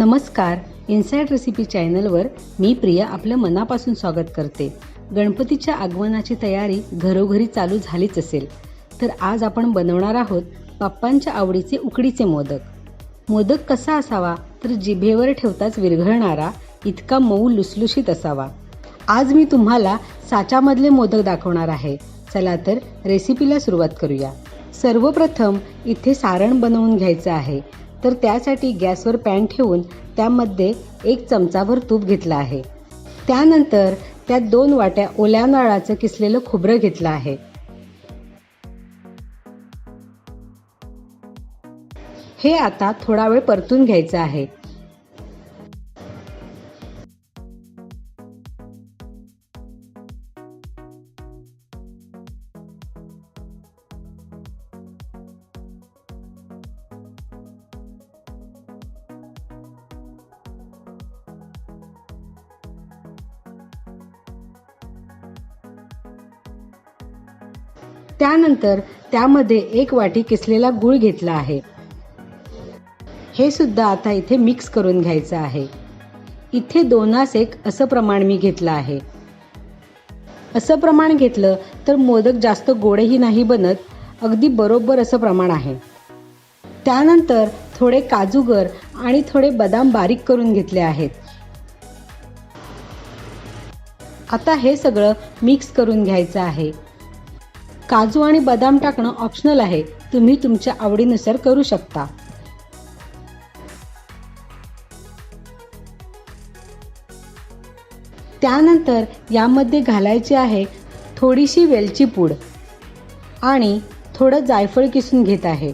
नमस्कार inside recipe चॅनलवर मी प्रिया आपलं मनापासून स्वागत करते. गणपतीच्या आगमनाची तयारी घरोघरी चालू झालीच असेल तर आज आपण बनवणार आहोत बाप्पांच्या आवडीचे उकडीचे मोदक. मोदक कसा असावा तर जिभेवर ठेवताच विरघळणारा इतका मऊ लुसलुशीत असावा. आज मी तुम्हाला साच्यामधले मोदक दाखवणार आहे. चला तर रेसिपीला सुरुवात करूया. सर्वप्रथम इथे सारण बनवून घ्यायचं आहे. तर त्यासाठी गॅसवर पॅन ठेवून त्यामध्ये एक चमचाभर तूप घेतलं आहे. त्यानंतर त्यात दोन वाट्या ओल्या नाळाचं किसलेलं खोबरं घेतलं आहे. हे आता थोडा वेळ परतून घ्यायचं आहे. त्यानंतर त्यामध्ये एक वाटी किसलेला गूळ घेतला आहे. हे सुद्धा आता इथे मिक्स करून घ्यायचं आहे. इथे दोनास एक असं प्रमाण मी घेतलं आहे. असं प्रमाण घेतलं तर मोदक जास्त गोडेही नाही बनत अगदी बरोबर असं प्रमाण आहे. त्यानंतर थोडे काजूगर आणि थोडे बदाम बारीक करून घेतले आहेत. आता हे सगळं मिक्स करून घ्यायचं आहे. काजू आणि बदाम टाकणं ऑप्शनल आहे. तुम्ही तुमच्या आवडीनुसार करू शकता. त्यानंतर यामध्ये घालायची आहे थोडीशी वेलची पूड आणि थोडं जायफळ किसून घेत आहे.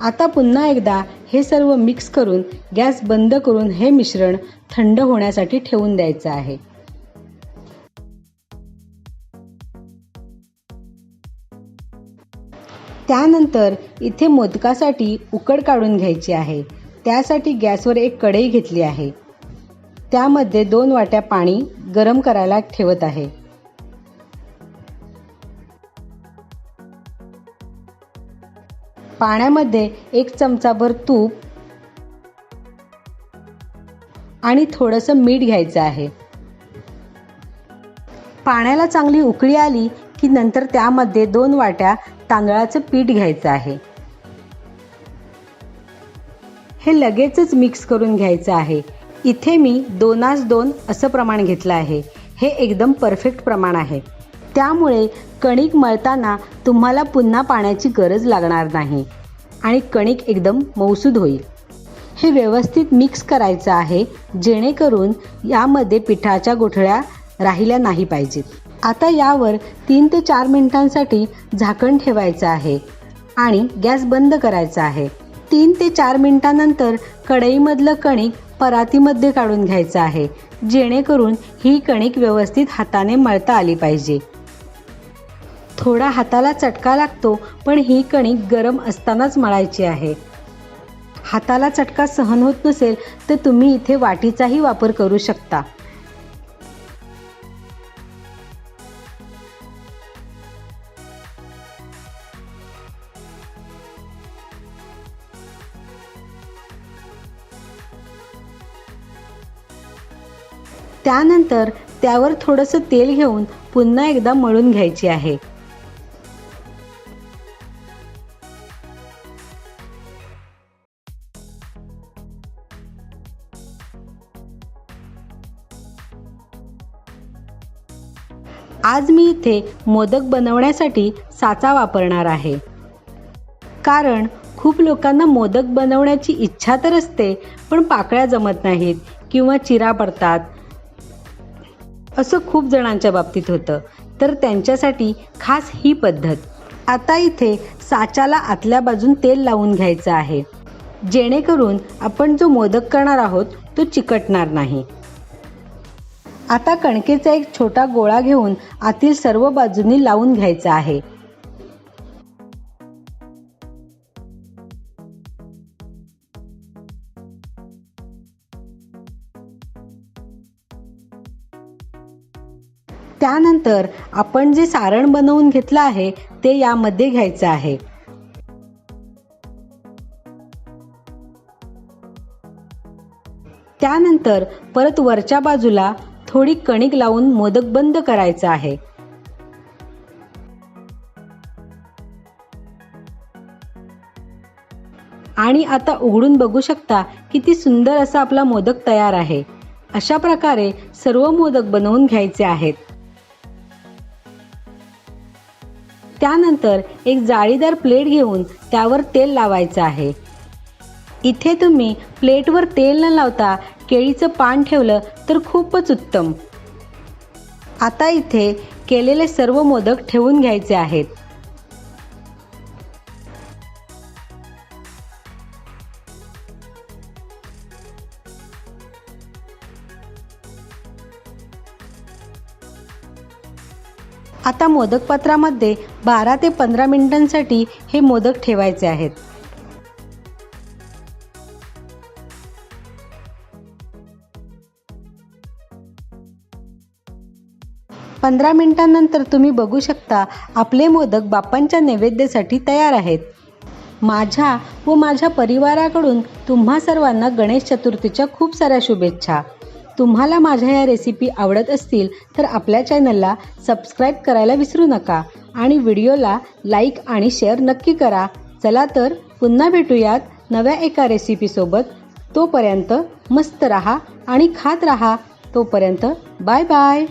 आता पुन्हा एकदा हे सर्व मिक्स करून गॅस बंद करून हे मिश्रण थंड होण्यासाठी ठेवून द्यायचं आहे. त्यानंतर इथे मोदकासाठी उकड काढून घ्यायची आहे. त्यासाठी गॅसवर एक कढई घेतली आहे. त्यामध्ये दोन वाट्या पाणी गरम करायला ठेवत आहे. पाण्यामध्ये एक चमचाभर तूप आणि थोडंसं मीठ घ्यायचं आहे. पाण्याला चांगली उकळी आली की नंतर त्यामध्ये दोन वाट्या तांदळाचं पीठ घ्यायचं आहे. हे लगेचच मिक्स करून घ्यायचं आहे. इथे मी दोनास दोन असं प्रमाण घेतलं आहे. हे एकदम परफेक्ट प्रमाण आहे. त्यामुळे कणिक मळताना तुम्हाला पुन्हा पाण्याची गरज लागणार नाही. आणि कणिक एकदम मौसूद होईल. हे व्यवस्थित मिक्स करायचं आहे जेणेकरून यामध्ये पिठाच्या गोठळ्या राहिल्या नाही पाहिजेत. आता यावर तीन ते चार मिनिटांसाठी झाकण ठेवायचं आहे आणि गॅस बंद करायचा आहे. तीन ते चार मिनिटानंतर कढईमधलं कणिक परातीमध्ये काढून घ्यायचं आहे जेणेकरून ही कणिक व्यवस्थित हाताने मळता आली पाहिजे. थोडा हाताला चटका लागतो पण ही कणिक गरम असतानाच मळायची आहे. हाताला चटका सहन होत नसेल तर तुम्ही इथे वाटीचाही वापर करू शकता. त्यानंतर त्यावर थोडंसं तेल घेऊन पुन्हा एकदा मळून घ्यायची आहे. आज मी इथे मोदक बनवण्यासाठी साचा वापरणार आहे. कारण खूप लोकांना मोदक बनवण्याची इच्छा तर असते पण पाकळ्या जमत नाहीत किंवा चिरा पडतात. असं खूप जणांच्या बाबतीत होतं. तर त्यांच्यासाठी खास ही पद्धत. आता इथे साच्याला आतल्या बाजून तेल लावून घ्यायचं आहे. जेणेकरून आपण जो मोदक करणार आहोत तो चिकटणार नाही. आता कणकेचा एक छोटा गोळा घेऊन आतील सर्व बाजूंनी लावून घ्यायचा आहे. त्यानंतर त्यानंतर आपण जे सारण बनवून घेतलं आहे ते यामध्ये घ्यायचं आहे. त्यानंतर परत वरच्या बाजूला थोडी कणिक लावून मोदक बंद करायचा आहे. आणि आता उघडून बघू शकता किती सुंदर असा आपला मोदक तयार आहे. अशा प्रकारे सर्व मोदक बनवून घ्यायचे आहेत. त्यानंतर एक जाळीदार प्लेट घेऊन त्यावर तेल लावायचं आहे. इथे तुम्ही प्लेटवर तेल न लावता केळीचं पान ठेवलं तर खूपच उत्तम. आता इथे केलेले सर्व मोदक ठेवून घ्यायचे आहेत. आता मोदक पात्रामध्ये बारा ते पंधरा मिनिटांसाठी हे मोदक ठेवायचे आहेत. पंधरा मिनिटांनंतर तुम्ही बघू शकता आपले मोदक बाप्पांच्या नैवेद्यासाठी तयार आहेत. माझ्या व माझ्या परिवाराकडून तुम्हा सर्वांना गणेश चतुर्थीच्या खूप साऱ्या शुभेच्छा. तुम्हाला माझ्या या रेसिपी आवडत असतील तर आपल्या चॅनलला सबस्क्राईब करायला विसरू नका आणि व्हिडिओला लाईक आणि शेअर नक्की करा. चला तर पुन्हा भेटूयात नव्या एका रेसिपीसोबत तोपर्यंत मस्त रहा आणि खात रहा. तोपर्यंत बाय बाय